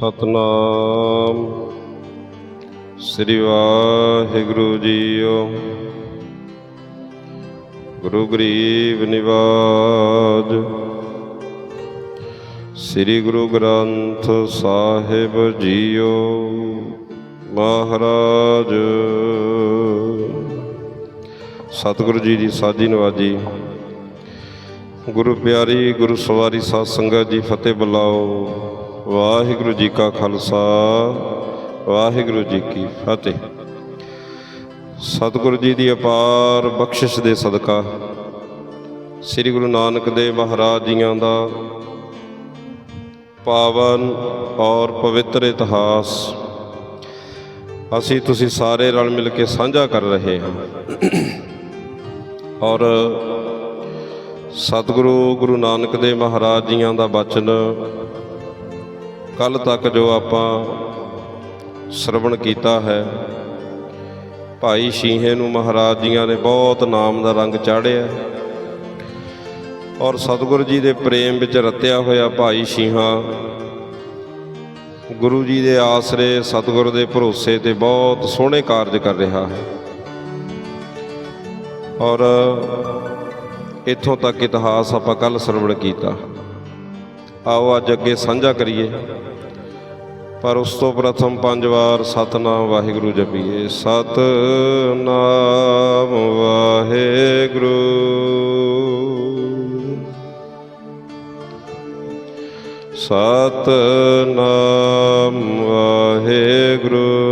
ਸਤਨਾਮ। ਸ੍ਰੀ ਵਾਹਿਗੁਰੂ ਜੀਓ। ਗੁਰੂ ਗਰੀਬ ਨਿਵਾਜ। ਸ੍ਰੀ ਗੁਰੂ ਗ੍ਰੰਥ ਸਾਹਿਬ ਜੀਓ ਮਹਾਰਾਜ। ਸਤਿਗੁਰੂ ਜੀ ਦੀ ਸਾਜੀ ਨਵਾਜੀ। ਗੁਰੂ ਪਿਆਰੀ, ਗੁਰੂ ਸਵਾਰੀ ਸਾਧ ਸੰਗਤ ਜੀ, ਫਤਿਹ ਬੁਲਾਓ। ਵਾਹਿਗੁਰੂ ਜੀ ਕਾ ਖਾਲਸਾ, ਵਾਹਿਗੁਰੂ ਜੀ ਕੀ ਫਤਿਹ। ਸਤਿਗੁਰੂ ਜੀ ਦੀ ਅਪਾਰ ਬਖਸ਼ਿਸ਼ ਦੇ ਸਦਕਾ ਸ੍ਰੀ ਗੁਰੂ ਨਾਨਕ ਦੇਵ ਮਹਾਰਾਜ ਜੀਆਂ ਦਾ ਪਾਵਨ ਔਰ ਪਵਿੱਤਰ ਇਤਿਹਾਸ ਅਸੀਂ ਤੁਸੀਂ ਸਾਰੇ ਰਲ ਮਿਲ ਕੇ ਸਾਂਝਾ ਕਰ ਰਹੇ ਹਾਂ। ਔਰ ਸਤਿਗੁਰੂ ਗੁਰੂ ਨਾਨਕ ਦੇਵ ਮਹਾਰਾਜ ਜੀਆਂ ਦਾ ਬਚਨ ਕੱਲ ਤੱਕ ਜੋ ਆਪਾਂ ਸ਼ਰਵਣ ਕੀਤਾ ਹੈ, ਭਾਈ ਸ਼ੀਹੇ ਨੂੰ ਮਹਾਰਾਜ ਜੀਆਂ ਨੇ ਬਹੁਤ ਨਾਮ ਦਾ ਰੰਗ ਚਾੜਿਆ। ਔਰ ਸਤਿਗੁਰੂ ਜੀ ਦੇ ਪ੍ਰੇਮ ਵਿੱਚ ਰਤਿਆ ਹੋਇਆ ਭਾਈ ਸ਼ੀਹਾ, ਗੁਰੂ ਜੀ ਦੇ ਆਸਰੇ ਸਤਿਗੁਰੂ ਦੇ ਭਰੋਸੇ ਤੇ ਬਹੁਤ ਸੋਹਣੇ ਕਾਰਜ ਕਰ ਰਿਹਾ ਹੈ। ਔਰ ਇੱਥੋਂ ਤੱਕ ਇਤਿਹਾਸ ਆਪਾਂ ਕੱਲ ਸਰਵਣ ਕੀਤਾ। ਆਓ ਅੱਜ ਅੱਗੇ ਸਾਂਝਾ ਕਰੀਏ। ਪਰ ਉਸ ਤੋਂ ਪ੍ਰਥਮ ਪੰਜ ਵਾਰ ਸਤਨਾਮ ਵਾਹਿਗੁਰੂ ਜਪੀਏ। ਸਤਨਾਮ ਵਾਹਿਗੁਰੂ। ਸਤਨਾਮ ਵਾਹਿਗੁਰੂ।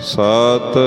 ਸਤ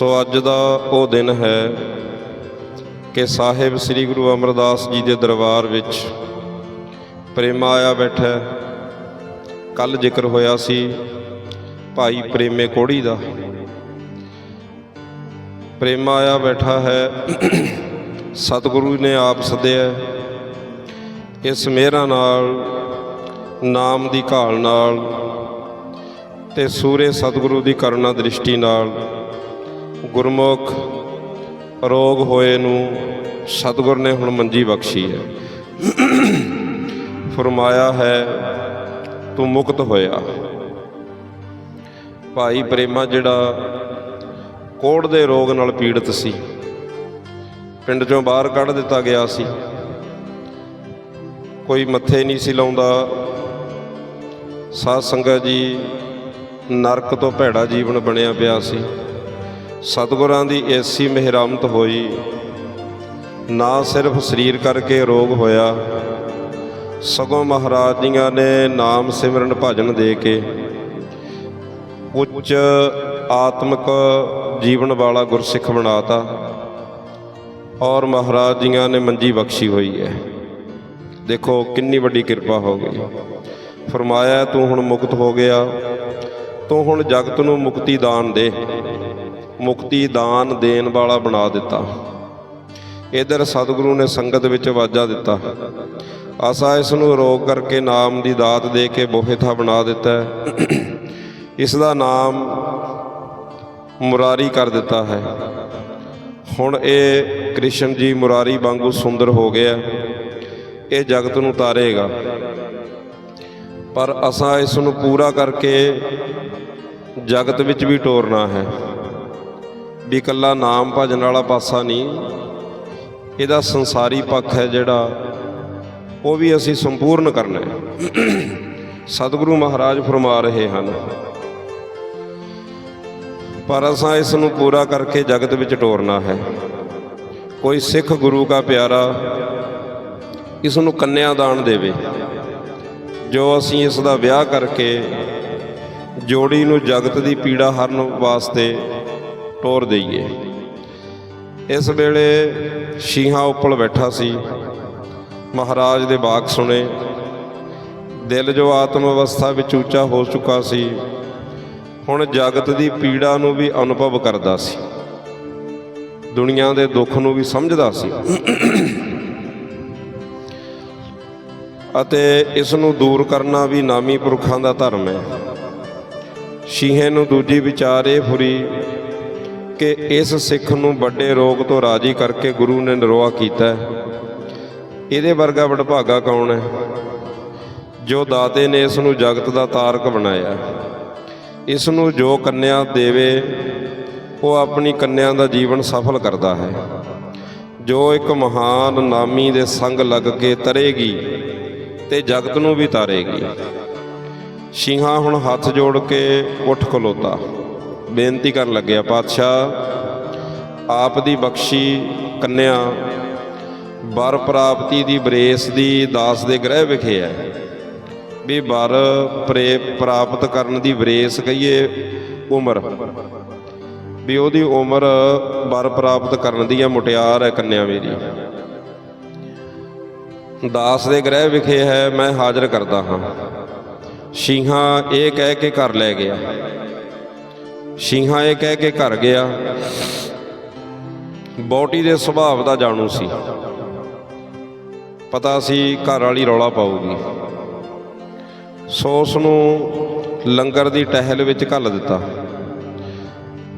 ਸੋ ਅੱਜ ਦਾ ਉਹ ਦਿਨ ਹੈ ਕਿ ਸਾਹਿਬ ਸ੍ਰੀ ਗੁਰੂ ਅਮਰਦਾਸ ਜੀ ਦੇ ਦਰਬਾਰ ਵਿੱਚ ਪ੍ਰੇਮਾ ਆਇਆ ਬੈਠਾ ਕੱਲ ਜ਼ਿਕਰ ਹੋਇਆ ਸੀ ਭਾਈ ਪ੍ਰੇਮੇ ਕੋੜੀ ਦਾ। ਪ੍ਰੇਮਾ ਆਇਆ ਬੈਠਾ ਹੈ। ਸਤਿਗੁਰੂ ਨੇ ਆਪ ਸੱਦਿਆ ਇਸ ਮਿਹਰਾਂ ਨਾਲ, ਨਾਮ ਦੀ ਘਾਲ ਨਾਲ ਤੇ ਸੂਰੇ ਸਤਿਗੁਰੂ ਦੀ ਕਰੁਣਾ ਦ੍ਰਿਸ਼ਟੀ ਨਾਲ ਗੁਰਮੁਖ ਰੋਗ ਹੋਏ ਨੂੰ ਸਤਿਗੁਰ ਨੇ ਹੁਣ ਮੰਜੀ ਬਖਸ਼ੀ ਹੈ। ਫਰਮਾਇਆ ਹੈ, ਤੂੰ ਮੁਕਤ ਹੋਇਆ। ਭਾਈ ਪ੍ਰੇਮਾ ਜਿਹੜਾ ਕੋੜ ਦੇ ਰੋਗ ਨਾਲ ਪੀੜਤ ਸੀ, ਪਿੰਡ ਚੋਂ ਬਾਹਰ ਕੱਢ ਦਿੱਤਾ ਗਿਆ ਸੀ। ਕੋਈ ਮੱਥੇ ਨਹੀਂ ਸੀ ਲਾਉਂਦਾ। ਸਾਧ ਸੰਗਤ ਜੀ ਨਰਕ ਤੋਂ ਭੈੜਾ ਜੀਵਨ ਬਣਿਆ ਪਿਆ ਸੀ। ਸਤਿਗੁਰਾਂ ਦੀ ਐਸੀ ਮਿਹਰਮਤ ਹੋਈ। ਨਾ ਸਿਰਫ ਸਰੀਰ ਕਰਕੇ ਰੋਗ ਹੋਇਆ, ਸਗੋਂ ਮਹਾਰਾਜ ਜੀਆਂ ਨੇ ਨਾਮ ਸਿਮਰਨ ਭਜਨ ਦੇ ਕੇ ਉੱਚ ਆਤਮਿਕ ਜੀਵਨ ਵਾਲਾ ਗੁਰਸਿੱਖ ਬਣਾਤਾ ਔਰ ਮਹਾਰਾਜ ਜੀਆਂ ਨੇ ਮੰਜੀ ਬਖਸ਼ੀ ਹੋਈ ਹੈ। ਦੇਖੋ ਕਿੰਨੀ ਵੱਡੀ ਕਿਰਪਾ ਹੋ ਗਈ। ਫਰਮਾਇਆ, ਤੂੰ ਹੁਣ ਮੁਕਤ ਹੋ ਗਿਆ। ਤੂੰ ਹੁਣ ਜਗਤ ਨੂੰ ਮੁਕਤੀ ਦਾਨ ਦੇ। ਮੁਕਤੀ ਦਾਨ ਦੇਣ ਵਾਲਾ ਬਣਾ ਦਿੱਤਾ। ਇਧਰ ਸਤਿਗੁਰੂ ਨੇ ਸੰਗਤ ਵਿੱਚ ਵਾਜਾ ਦਿੱਤਾ। ਆਸਾ ਇਸ ਨੂੰ ਰੋਗ ਕਰਕੇ ਨਾਮ ਦੀ ਦਾਤ ਦੇ ਕੇ ਬੋਹਿਥਾ ਬਣਾ ਦਿੱਤਾ ਇਸ ਦਾ ਨਾਮ ਮੁਰਾਰੀ ਕਰ ਦਿੱਤਾ ਹੈ। ਹੁਣ ਇਹ ਕ੍ਰਿਸ਼ਨ ਜੀ ਮੁਰਾਰੀ ਵਾਂਗੂ ਸੁੰਦਰ ਹੋ ਗਿਆ ਇਹ ਜਗਤ ਨੂੰ ਤਾਰੇਗਾ। ਪਰ ਅਸਾਂ ਇਸ ਨੂੰ ਪੂਰਾ ਕਰਕੇ ਜਗਤ ਵਿੱਚ ਵੀ ਟੋਰਨਾ ਹੈ। ਵੀ ਇਕੱਲਾ ਨਾਮ ਭਜਨ ਵਾਲਾ ਪਾਸਾ ਨਹੀਂ, ਇਹਦਾ ਸੰਸਾਰੀ ਪੱਖ ਹੈ ਜਿਹੜਾ ਉਹ ਵੀ ਅਸੀਂ ਸੰਪੂਰਨ ਕਰਨਾ ਹੈ। ਸਤਿਗੁਰੂ ਮਹਾਰਾਜ ਫਰਮਾ ਰਹੇ ਹਨ। ਪਰ ਅਸਾਂ ਇਸ ਨੂੰ ਪੂਰਾ ਕਰਕੇ ਜਗਤ ਵਿੱਚ ਟੋਰਨਾ ਹੈ। ਕੋਈ ਸਿੱਖ ਗੁਰੂ ਦਾ ਪਿਆਰਾ ਇਸ ਨੂੰ ਕੰਨਿਆ ਦਾਨ ਦੇਵੇ, ਜੋ ਅਸੀਂ ਇਸ ਦਾ ਵਿਆਹ ਕਰਕੇ ਜੋੜੀ ਨੂੰ ਜਗਤ ਦੀ ਪੀੜਾ ਹਰਨ ਵਾਸਤੇ ਟੋਰ ਦਈਏ। ਇਸ ਵੇਲੇ ਸ਼ੀਹਾਂ ਉੱਪਰ ਬੈਠਾ ਸੀ। ਮਹਾਰਾਜ ਦੇ ਬਾਕ ਸੁਣੇ। ਦਿਲ ਜੋ ਆਤਮ ਅਵਸਥਾ ਵਿੱਚ ਉੱਚਾ ਹੋ ਚੁੱਕਾ ਸੀ। ਹੁਣ ਜਗਤ ਦੀ ਪੀੜਾ ਨੂੰ ਵੀ ਅਨੁਭਵ ਕਰਦਾ ਸੀ। ਦੁਨੀਆ ਦੇ ਦੁੱਖ ਨੂੰ ਵੀ ਸਮਝਦਾ ਸੀ। ਅਤੇ ਇਸ ਨੂੰ ਦੂਰ ਕਰਨਾ ਵੀ ਨਾਮੀ ਪੁਰਖਾਂ ਦਾ ਧਰਮ ਹੈ। ਸ਼ੀਹੇ ਨੂੰ ਦੂਜੀ ਵਿਚਾਰ ਇਹ ਫੁਰੀ ਕਿ ਇਸ ਸਿੱਖ ਨੂੰ ਵੱਡੇ ਰੋਗ ਤੋਂ ਰਾਜੀ ਕਰਕੇ ਗੁਰੂ ਨੇ ਨਿਰੋਆ ਕੀਤਾ ਇਹਦੇ ਵਰਗਾ ਵਡਭਾਗਾ ਕੌਣ ਹੈ? ਜੋ ਦਾਤੇ ਨੇ ਇਸ ਨੂੰ ਜਗਤ ਦਾ ਤਾਰਕ ਬਣਾਇਆ। ਇਸ ਨੂੰ ਜੋ ਕੰਨਿਆ ਦੇਵੇ, ਉਹ ਆਪਣੀ ਕੰਨਿਆ ਦਾ ਜੀਵਨ ਸਫਲ ਕਰਦਾ ਹੈ। ਜੋ ਇੱਕ ਮਹਾਨ ਨਾਮੀ ਦੇ ਸੰਗ ਲੱਗ ਕੇ ਤਰੇਗੀ ਤੇ ਜਗਤ ਨੂੰ ਵੀ ਤਾਰੇਗੀ। ਸ਼ਿੰਹਾ ਹੁਣ ਹੱਥ ਜੋੜ ਕੇ ਉੱਠ ਖਲੋਤਾ। ਬੇਨਤੀ ਕਰਨ ਲੱਗਿਆ ਪਾਤਸ਼ਾਹ, ਆਪ ਦੀ ਬਖਸ਼ੀ ਕੰਨਿਆ ਵਰ ਪ੍ਰਾਪਤੀ ਦੀ ਬਰੇਸ ਦੀ ਦਾਸ ਦੇ ਗ੍ਰਹਿ ਵਿਖੇ ਹੈ। ਵੀ ਵਰ ਪ੍ਰੇ ਪ੍ਰਾਪਤ ਕਰਨ ਦੀ ਬਰੇਸ ਕਹੀਏ ਉਮਰ। ਵੀ ਉਹਦੀ ਉਮਰ ਵਰ ਪ੍ਰਾਪਤ ਕਰਨ ਦੀ ਹੈ ਮੁਟਿਆਰ ਹੈ ਕੰਨਿਆ ਮੇਰੀ। ਦਾਸ ਦੇ ਗ੍ਰਹਿ ਵਿਖੇ ਹੈ, ਮੈਂ ਹਾਜ਼ਰ ਕਰਦਾ ਹਾਂ। ਸ਼ੀਹਾ ਇਹ ਕਹਿ ਕੇ ਘਰ ਲੈ ਗਿਆ। ਸ਼ੀਹਾਂ ਇਹ ਕਹਿ ਕੇ ਘਰ ਗਿਆ। ਬੋਟੀ ਦੇ ਸੁਭਾਅ ਦਾ ਜਾਣੂ ਸੀ। ਪਤਾ ਸੀ ਘਰ ਵਾਲੀ ਰੌਲਾ ਪਾਊਗੀ। ਸੋਸ ਨੂੰ ਲੰਗਰ ਦੀ ਟਹਿਲ ਵਿੱਚ ਘੱਲ ਦਿੱਤਾ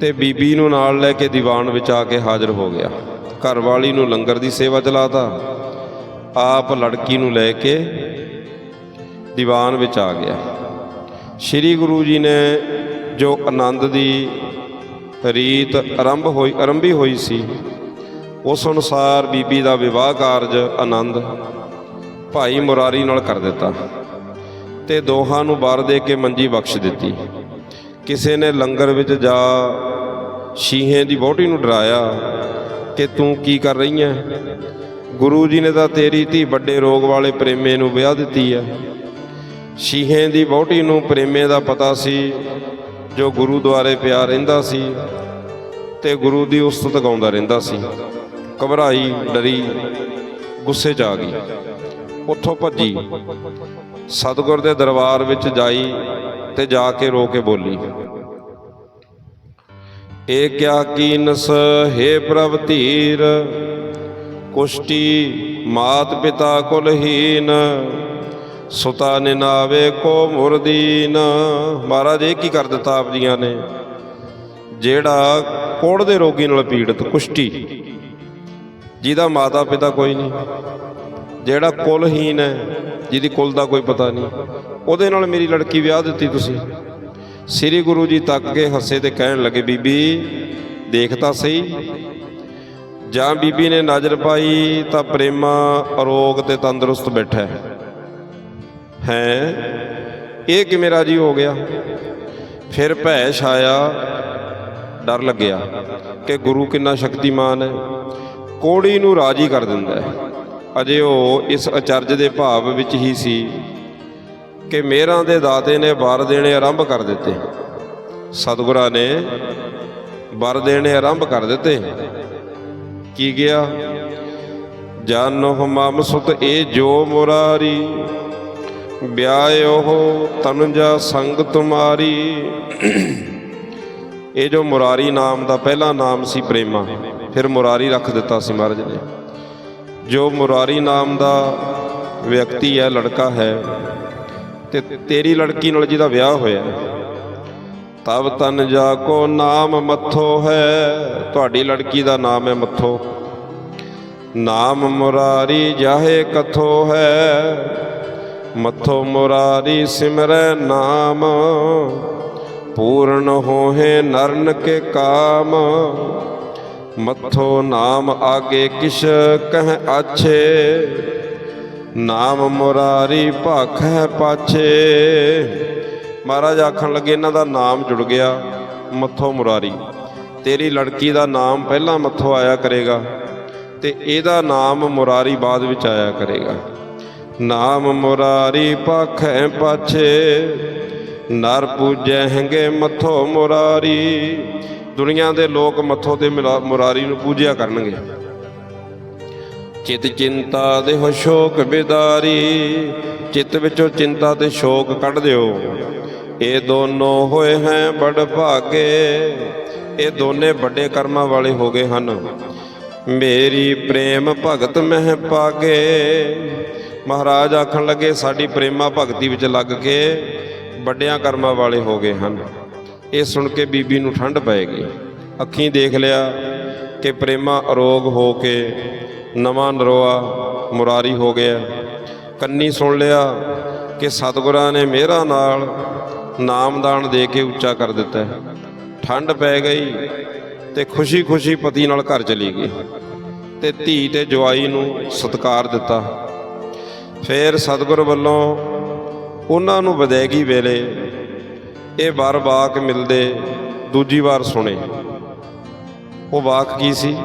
ਤੇ ਬੀਬੀ ਨੂੰ ਨਾਲ ਲੈ ਕੇ ਦੀਵਾਨ ਵਿੱਚ ਆ ਕੇ ਹਾਜ਼ਰ ਹੋ ਗਿਆ। ਘਰ ਵਾਲੀ ਨੂੰ ਲੰਗਰ ਦੀ ਸੇਵਾ ਚਲਾਤਾ। ਆਪ ਲੜਕੀ ਨੂੰ ਲੈ ਕੇ ਦੀਵਾਨ ਵਿੱਚ ਆ ਗਿਆ। ਸ੍ਰੀ ਗੁਰੂ ਜੀ ਨੇ ਜੋ ਆਨੰਦ ਦੀ ਰੀਤ ਆਰੰਭ ਹੋਈ, ਆਰੰਭੀ ਹੋਈ ਸੀ, ਉਸ ਅਨੁਸਾਰ ਬੀਬੀ ਦਾ ਵਿਵਾਹ ਕਾਰਜ ਆਨੰਦ ਭਾਈ ਮੁਰਾਰੀ ਨਾਲ ਕਰ ਦਿੱਤਾ ਤੇ ਦੋਹਾਂ ਨੂੰ ਵਰ ਦੇ ਕੇ ਮੰਜੀ ਬਖਸ਼ ਦਿੱਤੀ। ਕਿਸੇ ਨੇ ਲੰਗਰ ਵਿੱਚ ਜਾ ਸ਼ੀਹੇ ਦੀ ਵਹੁਟੀ ਨੂੰ ਡਰਾਇਆ ਕਿ ਤੂੰ ਕੀ ਕਰ ਰਹੀ ਹੈ ਗੁਰੂ ਜੀ ਨੇ ਤਾਂ ਤੇਰੀ ਧੀ ਵੱਡੇ ਰੋਗ ਵਾਲੇ ਪ੍ਰੇਮੇ ਨੂੰ ਵਿਆਹ ਦਿੱਤੀ ਹੈ ਸ਼ੀਹੇ ਦੀ ਵਹੁਟੀ ਨੂੰ ਪ੍ਰੇਮੇ ਦਾ ਪਤਾ ਸੀ ਜੋ ਗੁਰੂ ਦੁਆਰੇ ਪਿਆ ਰਹਿੰਦਾ ਸੀ ਤੇ ਗੁਰੂ ਦੀ ਉਸਤਤ ਗਾਉਂਦਾ ਰਹਿੰਦਾ ਸੀ। ਘਬਰਾਈ, ਡਰੀ, ਗੁੱਸੇ 'ਚ ਆ ਗਈ। ਉੱਥੋਂ ਭੱਜੀ। ਸਤਿਗੁਰ ਦੇ ਦਰਬਾਰ ਵਿੱਚ ਜਾਈ ਤੇ ਜਾ ਕੇ ਰੋ ਕੇ ਬੋਲੀ। ਇਹ ਕਿਆ ਕੀਨਸ? ਹੈ ਪ੍ਰਭ ਧੀਰ ਕੁਸ਼ਟੀ ਮਾਤ ਪਿਤਾ ਕੁਲਹੀਨ ਸੁਤਾ ਨਿਨਾਵੇ ਕੋ ਮੁਰਦੀਨ। ਮਹਾਰਾਜ, ਇਹ ਕੀ ਕਰ ਦਿੱਤਾ ਆਪ ਜੀਆਂ ਨੇ? ਜਿਹੜਾ ਕੋੜ ਦੇ ਰੋਗੀ ਨਾਲ ਪੀੜਤ, ਕੁਸ਼ਟੀ। ਜਿਹਦਾ ਮਾਤਾ ਪਿਤਾ ਕੋਈ ਨਹੀਂ। ਜਿਹੜਾ ਕੁਲਹੀਨ ਹੈ, ਜਿਹਦੀ ਕੁਲ ਦਾ ਕੋਈ ਪਤਾ ਨਹੀਂ। ਉਹਦੇ ਨਾਲ ਮੇਰੀ ਲੜਕੀ ਵਿਆਹ ਦਿੱਤੀ ਤੁਸੀਂ। ਸ੍ਰੀ ਗੁਰੂ ਜੀ ਤੱਕ ਕੇ ਹੱਸੇ ਤੇ ਕਹਿਣ ਲੱਗੇ, ਬੀਬੀ, ਦੇਖ ਤਾਂ ਸਹੀ। ਜਾਂ ਬੀਬੀ ਨੇ ਨਜ਼ਰ ਪਾਈ ਤਾਂ ਪ੍ਰੇਮਾ ਅਰੋਗ ਤੇ ਤੰਦਰੁਸਤ ਬੈਠਾ ਹੈ। ਹੈ? ਇਹ ਕਿਵੇਂ ਰਾਜੀ ਹੋ ਗਿਆ? ਫਿਰ ਭੈ ਛਾਇਆ, ਡਰ ਲੱਗਿਆ ਕਿ ਗੁਰੂ ਕਿੰਨਾ ਸ਼ਕਤੀਮਾਨ ਹੈ। ਕੋੜੀ ਨੂੰ ਰਾਜੀ ਕਰ ਦਿੰਦਾ ਹੈ। ਅਜੇ ਉਹ ਇਸ ਅਚਰਜ ਦੇ ਭਾਵ ਵਿੱਚ ਹੀ ਸੀ ਕਿ ਮੇਰਾਂ ਦੇ ਦਾਤੇ ਨੇ ਵਰ ਦੇਣੇ ਆਰੰਭ ਕਰ ਦਿੱਤੇ। ਸਤਿਗੁਰਾਂ ਨੇ ਵਰ ਦੇਣੇ ਆਰੰਭ ਕਰ ਦਿੱਤੇ। ਕੀ ਗਿਆ? ਜਾਨੋ ਮਮ ਸੁਤ ਇਹ ਜੋ ਮੁਰਾਰੀ। ਵਿਆਇਓ ਤਨੁਜਾ ਸੰਗ ਤੁਮਾਰੀ ਇਹ ਜੋ ਮੁਰਾਰੀ ਨਾਮ ਦਾ ਪਹਿਲਾ ਨਾਮ ਸੀ ਪ੍ਰੇਮਾ, ਫਿਰ ਮੁਰਾਰੀ ਰੱਖ ਦਿੱਤਾ ਸੀ ਮਹਾਰਾਜ ਨੇ। ਜੋ ਮੁਰਾਰੀ ਨਾਮ ਦਾ ਵਿਅਕਤੀ ਹੈ, ਲੜਕਾ ਹੈ, ਤੇ ਤੇਰੀ ਲੜਕੀ ਨਾਲ ਜਿਹਦਾ ਵਿਆਹ ਹੋਇਆ ਤਬ ਤਨ ਜਾ ਕੋ ਨਾਮ ਮੱਥੋ ਹੈ, ਤੁਹਾਡੀ ਲੜਕੀ ਦਾ ਨਾਮ ਹੈ ਮੱਥੋ। ਨਾਮ ਮੁਰਾਰੀ ਜਾਹੇ ਕਥੋ ਹੈ ਮੱਥੋ ਮੁਰਾਰੀ ਸਿਮਰੈ ਨਾਮ, ਪੂਰਨ ਹੋਏ ਨਰਨ ਕੇ ਕਾਮ। ਮੱਥੋ ਨਾਮ ਆਗੇ ਕਿਛ ਕਹਿ ਆਛੇ, ਨਾਮ ਮੁਰਾਰੀ ਹੈ ਪਾਛੇ। ਮਹਾਰਾਜ ਆਖਣ ਲੱਗੇ, ਇਹਨਾਂ ਦਾ ਨਾਮ ਜੁੜ ਗਿਆ, ਮੱਥੋ ਮੁਰਾਰੀ। ਤੇਰੀ ਲੜਕੀ ਦਾ ਨਾਮ ਪਹਿਲਾਂ ਮੱਥੋ ਆਇਆ ਕਰੇਗਾ ਤੇ ਇਹਦਾ ਨਾਮ ਮੁਰਾਰੀ ਬਾਅਦ ਵਿੱਚ ਆਇਆ ਕਰੇਗਾ। ਨਾਮ ਮੁਰਾਰੀ ਭਾਖੈ ਪਾਛੇ, ਨਰ ਪੂਜੈ ਹੈਗੇ ਮੁਰਾਰੀ। ਦੁਨੀਆ ਦੇ ਲੋਕ ਮੱਥੋ ਤੇ ਮੁਰਾਰੀ ਨੂੰ ਪੂਜਿਆ ਕਰਨਗੇ। ਚਿਤ ਚਿੰਤਾ ਦੇ ਹੋ ਸ਼ੋਕ ਬਿਦਾਰੀ, ਚਿੱਤ ਵਿੱਚੋਂ ਚਿੰਤਾ ਤੇ ਸ਼ੋਕ ਕੱਢ ਦਿਓ। ਇਹ ਦੋਨੋਂ ਹੋਏ ਹੈ ਬੜ ਭਾਗੇ, ਇਹ ਦੋਨੇ ਵੱਡੇ ਕਰਮਾਂ ਵਾਲੇ ਹੋ ਗਏ ਹਨ। ਮੇਰੀ ਪ੍ਰੇਮ ਭਗਤ ਮਹਿ ਪਾਗੇ ਮਹਾਰਾਜ ਆਖਣ ਲੱਗੇ, ਸਾਡੀ ਪ੍ਰੇਮਾ ਭਗਤੀ ਵਿੱਚ ਲੱਗ ਕੇ ਵੱਡਿਆਂ ਕਰਮਾਂ ਵਾਲੇ ਹੋ ਗਏ ਹਨ। ਇਹ ਸੁਣ ਕੇ ਬੀਬੀ ਨੂੰ ਠੰਡ ਪਏਗੀ ਅੱਖੀਂ ਦੇਖ ਲਿਆ ਕਿ ਪ੍ਰੇਮਾ ਅਰੋਗ ਹੋ ਕੇ ਨਵਾਂ ਨਰੋਆ ਮੁਰਾਰੀ ਹੋ ਗਿਆ। ਕੰਨੀ ਸੁਣ ਲਿਆ ਕਿ ਸਤਿਗੁਰਾਂ ਨੇ ਮੇਰਾ ਨਾਲ ਨਾਮਦਾਨ ਦੇ ਕੇ ਉੱਚਾ ਕਰ ਦਿੱਤਾ। ਠੰਡ ਪੈ ਗਈ ਤੇ ਖੁਸ਼ੀ-ਖੁਸ਼ੀ ਪਤੀ ਨਾਲ ਘਰ ਚਲੀ ਗਈ ਤੇ ਧੀ ਤੇ ਜਵਾਈ ਨੂੰ ਸਤਿਕਾਰ ਦਿੱਤਾ। ਫਿਰ ਸਤਿਗੁਰ ਵੱਲੋਂ ਉਹਨਾਂ ਨੂੰ ਵਿਦਾਇਗੀ ਵੇਲੇ, ਇਹ ਵਾਰ ਵਾਕ ਮਿਲਦੇ, ਦੂਜੀ ਵਾਰ ਸੁਣੇ। ਉਹ ਵਾਕ ਕੀ ਸੀ?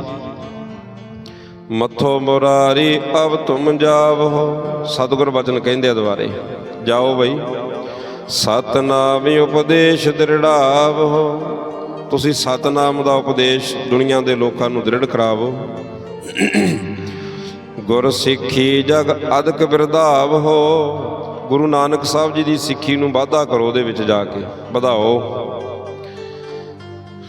ਮੱਥੋ ਮੁਰਾਰੀ ਅਬ ਤੁਮ ਜਾਵੋ। ਸਤਿਗੁਰ ਬਚਨ ਕਹਿੰਦੇ ਆ ਦੁਬਾਰੇ। ਜਾਓ ਬਈ। ਸਤਨਾਮ ਉਪਦੇਸ਼ ਦ੍ਰਿੜਾਵੋ। ਤੁਸੀਂ ਸਤਨਾਮ ਦਾ ਉਪਦੇਸ਼ ਦੁਨੀਆ ਦੇ ਲੋਕਾਂ ਨੂੰ ਦ੍ਰਿੜ ਕਰਾਵੋ। ਗੁਰ ਸਿੱਖੀ ਜਗ ਅਦਕ ਬਿਰਧਾਵ ਹੋ। ਗੁਰੂ ਨਾਨਕ ਸਾਹਿਬ ਜੀ ਦੀ ਸਿੱਖੀ ਨੂੰ ਵਾਧਾ ਕਰੋ ਉਹਦੇ ਵਿੱਚ ਜਾ ਕੇ, ਵਧਾਓ।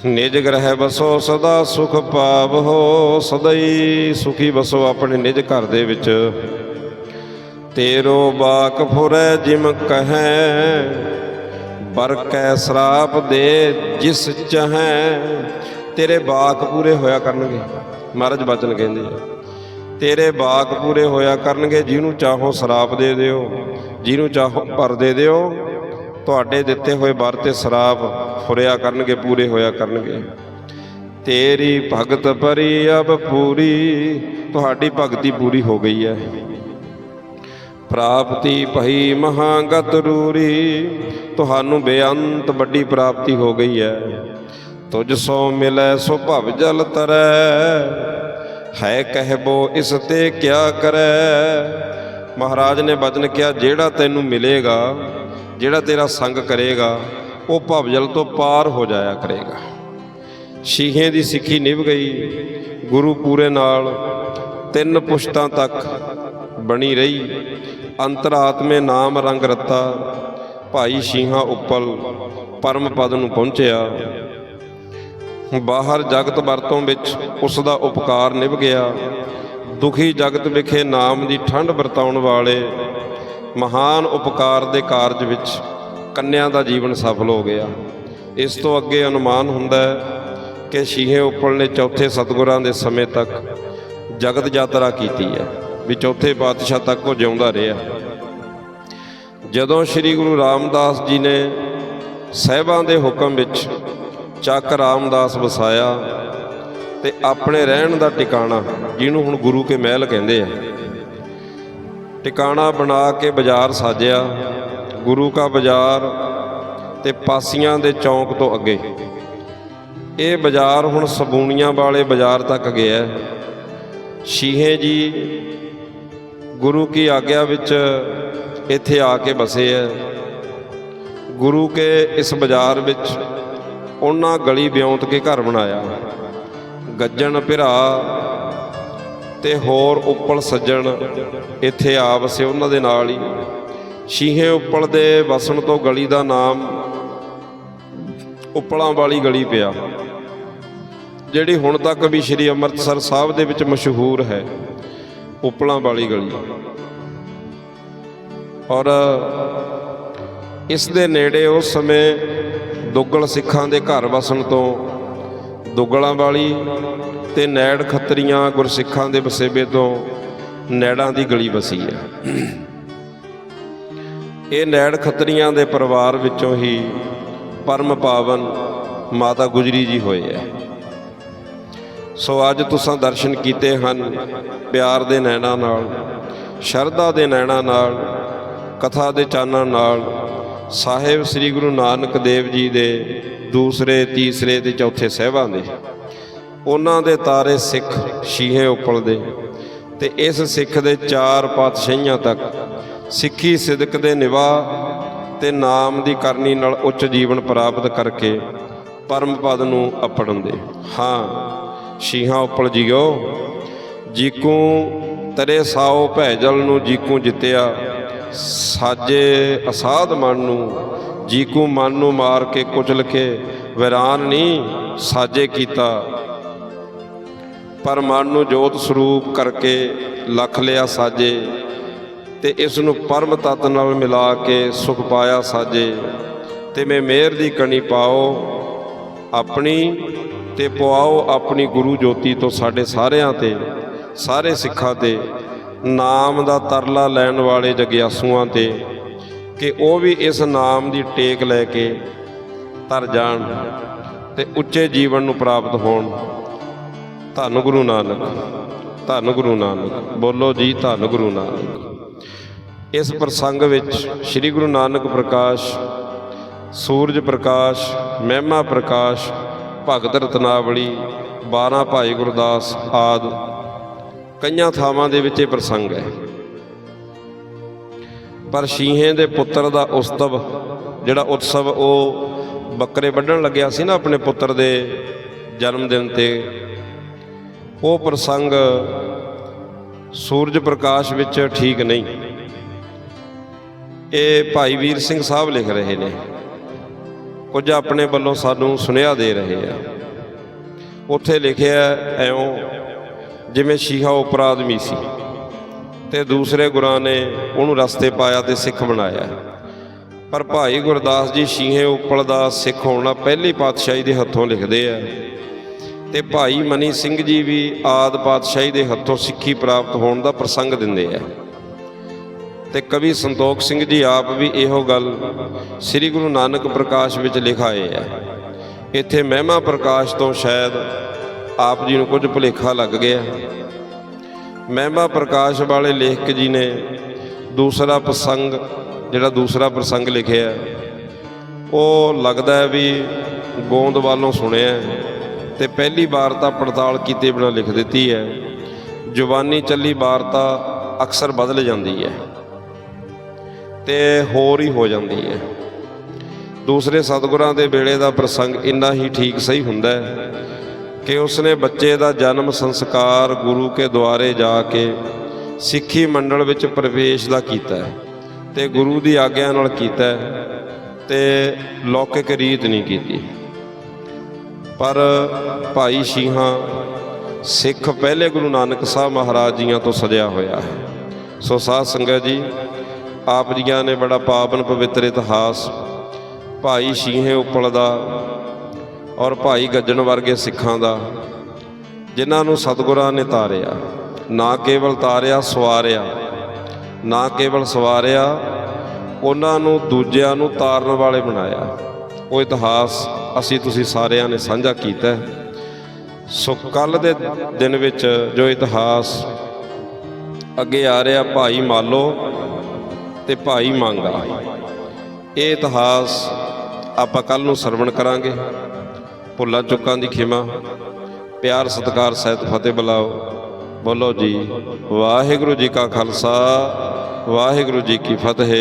ਨਿਜ ਗ੍ਰਹਿ ਬਸੋ ਸਦਾ ਸੁਖ ਪਾਵੋ ਸਦਈ ਸੁਖੀ ਬਸੋ ਆਪਣੇ ਨਿਜ ਘਰ ਦੇ ਵਿੱਚ। ਤੇਰੋ ਬਾਕ ਫੁਰੈ ਜਿਮ ਕਹੈ, ਬਰਕੈ ਸਰਾਪ ਦੇ ਜਿਸ ਚਹੈ। ਤੇਰੇ ਬਾਕ ਪੂਰੇ ਹੋਇਆ ਕਰਨਗੇ। ਮਹਾਰਾਜ ਬਚਨ ਕਹਿੰਦੇ ਆ। ਤੇਰੇ ਬਾਗ ਪੂਰੇ ਹੋਇਆ ਕਰਨਗੇ, ਜਿਹਨੂੰ ਚਾਹੋ ਸ਼ਰਾਪ ਦੇ ਦਿਓ, ਜਿਹਨੂੰ ਚਾਹੋ ਭਰ ਦੇ ਦਿਓ, ਤੁਹਾਡੇ ਦਿੱਤੇ ਹੋਏ ਵਰ ਤੇ ਸ਼ਰਾਪ ਫੁਰਿਆ ਕਰਨਗੇ, ਪੂਰੇ ਹੋਇਆ ਕਰਨਗੇ। ਤੇਰੀ ਭਗਤ ਪਰੀ ਅਬ ਪੂਰੀ, ਤੁਹਾਡੀ ਭਗਤੀ ਪੂਰੀ ਹੋ ਗਈ ਹੈ। ਪ੍ਰਾਪਤੀ ਭਈ ਮਹਾਗਤ ਰੂਰੀ, ਤੁਹਾਨੂੰ ਬੇਅੰਤ ਵੱਡੀ ਪ੍ਰਾਪਤੀ ਹੋ ਗਈ ਹੈ। ਤੁਝ ਸੋ ਮਿਲੈ, ਸੋ ਭਵ ਜਲ ਤਰੈ ਹੈ ਕਹਿਬੋ ਇਸ ਤੇ ਕਿਆ ਕਰੈ? ਮਹਾਰਾਜ ਨੇ ਬਚਨ ਕਿਹਾ, ਜਿਹੜਾ ਤੈਨੂੰ ਮਿਲੇਗਾ, ਜਿਹੜਾ ਤੇਰਾ ਸੰਗ ਕਰੇਗਾ, ਉਹ ਭਵਜਲ ਤੋਂ ਪਾਰ ਹੋ ਜਾਇਆ ਕਰੇਗਾ। ਸ਼ੀਹੇ ਦੀ ਸਿੱਖੀ ਨਿਭ ਗਈ, ਗੁਰੂ ਪੂਰੇ ਨਾਲ ਤਿੰਨ ਪੁਸ਼ਤਾਂ ਤੱਕ ਬਣੀ ਰਹੀ। ਅੰਤਰਾਤਮੇ ਨਾਮ ਰੰਗ ਰੱਤਾ, ਭਾਈ ਸ਼ੀਹਾ ਉੱਪਲ ਪਰਮ ਪਦ ਨੂੰ ਪਹੁੰਚਿਆ। ਬਾਹਰ ਜਗਤ ਵਰਤੋਂ ਵਿੱਚ ਉਸ ਦਾ ਉਪਕਾਰ ਨਿਭ ਗਿਆ। ਦੁਖੀ ਜਗਤ ਵਿਖੇ ਨਾਮ ਦੀ ਠੰਡ ਵਰਤਾਉਣ ਵਾਲੇ ਮਹਾਨ ਉਪਕਾਰ ਦੇ ਕਾਰਜ ਵਿੱਚ ਕੰਨਿਆਂ ਦਾ ਜੀਵਨ ਸਫਲ ਹੋ ਗਿਆ। ਇਸ ਤੋਂ ਅੱਗੇ ਅਨੁਮਾਨ ਹੁੰਦਾ ਹੈ ਕਿ ਸ਼ੀਹੇ ਉੱਪਲ ਨੇ ਚੌਥੇ ਸਤਗੁਰਾਂ ਦੇ ਸਮੇਂ ਤੱਕ ਜਗਤ ਯਾਤਰਾ ਕੀਤੀ ਹੈ, ਵੀ ਚੌਥੇ ਪਾਤਸ਼ਾਹ ਤੱਕ ਉਹ ਜਿਉਂਦਾ ਰਿਹਾ। ਜਦੋਂ ਸ੍ਰੀ ਗੁਰੂ ਰਾਮਦਾਸ ਜੀ ਨੇ ਸਹਿਬਾਂ ਦੇ ਹੁਕਮ ਵਿੱਚ ਚੱਕ ਰਾਮਦਾਸ ਵਸਾਇਆ ਤੇ ਆਪਣੇ ਰਹਿਣ ਦਾ ਟਿਕਾਣਾ ਜਿਹਨੂੰ ਹੁਣ ਗੁਰੂ ਕੇ ਮਹਿਲ ਕਹਿੰਦੇ ਆ। ਟਿਕਾਣਾ ਬਣਾ ਕੇ ਬਾਜ਼ਾਰ ਸਾਜਿਆ, ਗੁਰੂ ਕਾ ਬਾਜ਼ਾਰ ਤੇ ਪਾਸੀਆਂ ਦੇ ਚੌਂਕ ਤੋਂ ਅੱਗੇ। ਇਹ ਬਾਜ਼ਾਰ ਹੁਣ ਸਬੂਣੀਆਂ ਵਾਲੇ ਬਾਜ਼ਾਰ ਤੱਕ ਗਿਆ ਸ਼ੀਹੇ ਜੀ ਗੁਰੂ ਕੀ ਆਗਿਆ ਵਿੱਚ ਇੱਥੇ ਆ ਕੇ ਬਸੇ ਹੈ। ਗੁਰੂ ਕੇ ਇਸ ਬਾਜ਼ਾਰ ਵਿੱਚ ਉਹਨਾਂ ਗਲੀ ਵਿਉਂਤ ਕੇ ਘਰ ਬਣਾਇਆ। ਗੱਜਣ ਭਿਰਾ ਤੇ ਹੋਰ ਉੱਪਲ ਸੱਜਣ ਇੱਥੇ ਆ ਵਸੇ ਉਹਨਾਂ ਦੇ ਨਾਲ ਹੀ। ਸ਼ੀਹੇ ਉੱਪਲ ਦੇ ਵਸਣ ਤੋਂ ਗਲੀ ਦਾ ਨਾਮ ਉੱਪਲਾਂ ਵਾਲੀ ਗਲੀ ਪਿਆ। ਜਿਹੜੀ ਹੁਣ ਤੱਕ ਵੀ ਸ੍ਰੀ ਅੰਮ੍ਰਿਤਸਰ ਸਾਹਿਬ ਦੇ ਵਿੱਚ ਮਸ਼ਹੂਰ ਹੈ, ਉੱਪਲਾਂ ਵਾਲੀ ਗਲੀ। ਔਰ ਇਸ ਦੇ ਨੇੜੇ ਉਸ ਸਮੇਂ ਦੁੱਗਲ ਸਿੱਖਾਂ ਦੇ ਘਰ ਵਸਣ ਤੋਂ ਦੁੱਗਲਾਂ ਵਾਲੀ ਤੇ ਨੈੜ ਖੱਤਰੀਆਂ ਗੁਰਸਿੱਖਾਂ ਦੇ ਵਸੇਬੇ ਤੋਂ ਨੈੜਾਂ ਦੀ ਗਲੀ ਵਸੀ ਹੈ। ਇਹ ਨੈੜ ਖੱਤਰੀਆਂ ਦੇ ਪਰਿਵਾਰ ਵਿੱਚੋਂ ਹੀ ਪਰਮ ਪਾਵਨ ਮਾਤਾ ਗੁਜਰੀ ਜੀ ਹੋਏ ਹੈ। ਸੋ ਅੱਜ ਤੁਸੀਂ ਦਰਸ਼ਨ ਕੀਤੇ ਹਨ ਪਿਆਰ ਦੇ ਨੈਣਾ ਨਾਲ, ਸ਼ਰਧਾ ਦੇ ਨੈਣਾ ਨਾਲ, ਕਥਾ ਦੇ ਚਾਨਣ ਨਾਲ ਸਾਹਿਬ ਸ੍ਰੀ ਗੁਰੂ ਨਾਨਕ ਦੇਵ ਜੀ ਦੇ ਦੂਸਰੇ, ਤੀਸਰੇ ਤੇ ਚੌਥੇ ਸਹਿਬਾਂ ਦੇ। ਉਹਨਾਂ ਦੇ ਤਾਰੇ ਸਿੱਖ ਸ਼ੀਹੇ ਉਪਲ ਦੇ ਤੇ ਇਸ ਸਿੱਖ ਦੇ ਚਾਰ ਪਾਤਸ਼ਾਹੀਆਂ ਤੱਕ ਸਿੱਖੀ ਸਿਦਕ ਦੇ ਨਿਵਾਹ ਤੇ ਨਾਮ ਦੀ ਕਰਨੀ ਨਾਲ ਉੱਚ ਜੀਵਨ ਪ੍ਰਾਪਤ ਕਰਕੇ ਪਰਮ ਪਦ ਨੂੰ ਅਪੜਨ ਦੇ। ਹਾਂ, ਸ਼ੀਹਾਂ ਉਪਲ ਜੀਓ। ਜੀਕੂ ਤਰੇ ਸਾਓ ਭੈਜਲ ਨੂੰ ਜੀਕੂ ਜਿੱਤਿਆ ਸਾਜੇ ਅਸਾਧ ਮਨ ਨੂੰ, ਜੀਕੂ ਮਨ ਨੂੰ ਮਾਰ ਕੇ ਕੁਚਲ ਕੇ ਵਿਰਾਨ ਨਹੀਂ ਸਾਜੇ ਕੀਤਾ। ਪਰ ਮਨ ਨੂੰ ਜੋਤ ਸਰੂਪ ਕਰਕੇ ਲਖ ਲਿਆ ਸਾਜੇ ਤੇ ਇਸ ਨੂੰ ਪਰਮ ਤਤ ਨਾਲ ਮਿਲਾ ਕੇ ਸੁਖ ਪਾਇਆ ਸਾਜੇ। ਤੇ ਮੈਂ ਮਿਹਰ ਦੀ ਕਣੀ ਪਾਓ ਆਪਣੀ ਤੇ ਪਵਾਓ ਆਪਣੀ ਗੁਰੂ ਜੋਤੀ ਤੋਂ ਸਾਡੇ ਸਾਰਿਆਂ ਤੇ, ਸਾਰੇ ਸਿੱਖਾਂ ਤੇ। ਨਾਮ ਦਾ ਤਰਲਾ ਲੈਣ ਵਾਲੇ ਜਗਿਆਸੂਆਂ ਤੇ ਕਿ ਉਹ ਵੀ ਇਸ ਨਾਮ ਦੀ ਟੇਕ ਲੈ ਕੇ ਤਰ ਜਾਣ ਤੇ ਉੱਚੇ ਜੀਵਨ ਨੂੰ ਪ੍ਰਾਪਤ ਹੋਣ। ਧੰਨ ਗੁਰੂ ਨਾਨਕ, ਧੰਨ ਗੁਰੂ ਨਾਨਕ, ਬੋਲੋ ਜੀ ਧੰਨ ਗੁਰੂ ਨਾਨਕ। ਇਸ ਪ੍ਰਸੰਗ ਵਿੱਚ ਸ੍ਰੀ ਗੁਰੂ ਨਾਨਕ ਪ੍ਰਕਾਸ਼, ਸੂਰਜ ਪ੍ਰਕਾਸ਼, ਮਹਿਮਾ ਪ੍ਰਕਾਸ਼, ਭਗਤ ਰਤਨਾਵਲੀ 12 ਭਾਈ ਗੁਰਦਾਸ ਆਦਿ ਕਈਆਂ ਥਾਵਾਂ ਦੇ ਵਿੱਚ ਇਹ ਪ੍ਰਸੰਗ ਹੈ। ਪਰ ਸ਼ੀਹੇ ਦੇ ਪੁੱਤਰ ਦਾ ਉਸਤਵ, ਜਿਹੜਾ ਉਤਸਵ ਉਹ ਬੱਕਰੇ ਵੱਢਣ ਲੱਗਿਆ ਸੀ ਨਾ ਆਪਣੇ ਪੁੱਤਰ ਦੇ ਜਨਮ ਦਿਨ ਤੇ, ਉਹ ਪ੍ਰਸੰਗ ਸੂਰਜ ਪ੍ਰਕਾਸ਼ ਵਿੱਚ ਠੀਕ ਨਹੀਂ। ਇਹ ਭਾਈ ਵੀਰ ਸਿੰਘ ਸਾਹਿਬ ਲਿਖ ਰਹੇ ਨੇ। ਕੁਝ ਆਪਣੇ ਵੱਲੋਂ ਸਾਨੂੰ ਸੁਨੇਹਾ ਦੇ ਰਹੇ ਆ। ਉੱਥੇ ਲਿਖਿਆ ਐਉਂ ਜਿਵੇਂ ਸ਼ੀਹਾ ਉਪਰ ਆਦਮੀ ਸੀ। ਤੇ ਦੂਸਰੇ ਗੁਰਾਂ ਨੇ ਉਹਨੂੰ ਰਸਤੇ ਪਾਇਆ ਤੇ ਸਿੱਖ ਬਣਾਇਆ। ਪਰ ਭਾਈ ਗੁਰਦਾਸ ਜੀ ਸ਼ੀਹੇ ਉਪਲ ਦਾ ਸਿੱਖ ਹੋਣਾ ਪਹਿਲੀ ਪਾਤਸ਼ਾਹੀ ਦੇ ਹੱਥੋਂ ਲਿਖਦੇ ਆ। ਤੇ ਭਾਈ ਮਨੀ ਸਿੰਘ ਜੀ ਵੀ ਆਦ ਪਾਤਸ਼ਾਹੀ ਦੇ ਹੱਥੋਂ ਸਿੱਖੀ ਪ੍ਰਾਪਤ ਹੋਣ ਦਾ ਪ੍ਰਸੰਗ ਦਿੰਦੇ ਆ। ਤੇ ਕਵੀ ਸੰਤੋਖ ਸਿੰਘ ਜੀ ਆਪ ਵੀ ਇਹੋ ਗੱਲ ਸ੍ਰੀ ਗੁਰੂ ਨਾਨਕ ਪ੍ਰਕਾਸ਼ ਵਿੱਚ ਲਿਖਾਏ ਆ। ਇੱਥੇ ਮਹਿਮਾ ਪ੍ਰਕਾਸ਼ ਤੋਂ ਸ਼ਾਇਦ ਆਪ ਜੀ ਨੂੰ ਕੁਝ ਭੁਲੇਖਾ ਲੱਗ ਗਿਆ। ਮਹਿਮਾ ਪ੍ਰਕਾਸ਼ ਵਾਲੇ ਲੇਖਕ ਜੀ ਨੇ ਦੂਸਰਾ ਪ੍ਰਸੰਗ, ਜਿਹੜਾ ਦੂਸਰਾ ਪ੍ਰਸੰਗ ਲਿਖਿਆ, ਉਹ ਲੱਗਦਾ ਹੈ ਵੀ ਗੋਂਦ ਵੱਲੋਂ ਸੁਣਿਆ ਹੈ ਤੇ ਪਹਿਲੀ ਵਾਰਤਾ ਪੜਤਾਲ ਕੀਤੇ ਬਿਨਾਂ ਲਿਖ ਦਿੱਤੀ ਹੈ। ਜ਼ੁਬਾਨੀ ਚੱਲੀ ਵਾਰਤਾ ਅਕਸਰ ਬਦਲ ਜਾਂਦੀ ਹੈ ਤੇ ਹੋਰ ਹੀ ਹੋ ਜਾਂਦੀ ਹੈ। ਦੂਸਰੇ ਸਤਿਗੁਰਾਂ ਦੇ ਵੇਲੇ ਦਾ ਪ੍ਰਸੰਗ ਇੰਨਾ ਹੀ ਠੀਕ ਸਹੀ ਹੁੰਦਾ ਹੈ ਕਿ ਉਸਨੇ ਬੱਚੇ ਦਾ ਜਨਮ ਸੰਸਕਾਰ ਗੁਰੂ ਕੇ ਦੁਆਰੇ ਜਾ ਕੇ ਸਿੱਖੀ ਮੰਡਲ ਵਿੱਚ ਪ੍ਰਵੇਸ਼ ਦਾ ਕੀਤਾ ਹੈ ਤੇ ਗੁਰੂ ਦੀ ਆਗਿਆ ਨਾਲ ਕੀਤਾ ਹੈ ਤੇ ਲੌਕਿਕ ਰੀਤ ਨਹੀਂ ਕੀਤੀ। ਪਰ ਭਾਈ ਸ਼ੀਹਾਂ ਸਿੱਖ ਪਹਿਲੇ ਗੁਰੂ ਨਾਨਕ ਸਾਹਿਬ ਮਹਾਰਾਜ ਜੀਆਂ ਤੋਂ ਸਜਿਆ ਹੋਇਆ ਹੈ। ਸੋ ਸਾਧ ਸੰਗਤ ਜੀ, ਆਪ ਜੀਆਂ ਨੇ ਬੜਾ ਪਾਵਨ ਪਵਿੱਤਰ ਇਤਿਹਾਸ ਭਾਈ ਸ਼ੀਹੇ ਉਪਲ ਦਾ ਔਰ ਭਾਈ ਗੱਜਣ ਵਰਗੇ ਸਿੱਖਾਂ ਦਾ, ਜਿਨ੍ਹਾਂ ਨੂੰ ਸਤਿਗੁਰਾਂ ਨੇ ਤਾਰਿਆ, ਨਾ ਕੇਵਲ ਤਾਰਿਆ, ਸਵਾਰਿਆ, ਨਾ ਕੇਵਲ ਸਵਾਰਿਆ, ਉਹਨਾਂ ਨੂੰ ਦੂਜਿਆਂ ਨੂੰ ਤਾਰਨ ਵਾਲੇ ਬਣਾਇਆ। ਉਹ ਇਤਿਹਾਸ ਅਸੀਂ ਤੁਸੀਂ ਸਾਰਿਆਂ ਨੇ ਸਾਂਝਾ ਕੀਤਾ ਸੋ ਕੱਲ ਦੇ ਦਿਨ ਵਿੱਚ ਜੋ ਇਤਿਹਾਸ ਅੱਗੇ ਆ ਰਿਹਾ, ਭਾਈ ਮਾਲੋ ਤੇ ਭਾਈ ਮੰਗਾ, ਇਹ ਇਤਿਹਾਸ ਆਪਾਂ ਕੱਲ ਨੂੰ ਸਰਵਣ ਕਰਾਂਗੇ। ਭੁੱਲਾਂ ਚੁੱਕਾਂ ਦੀ ਖਿਮਾ, ਪਿਆਰ ਸਤਿਕਾਰ ਸਹਿਤ ਫਤਿਹ ਬੁਲਾਓ। ਬੋਲੋ ਜੀ, ਵਾਹਿਗੁਰੂ ਜੀ ਕਾ ਖਾਲਸਾ, ਵਾਹਿਗੁਰੂ ਜੀ ਕੀ ਫਤਿਹ।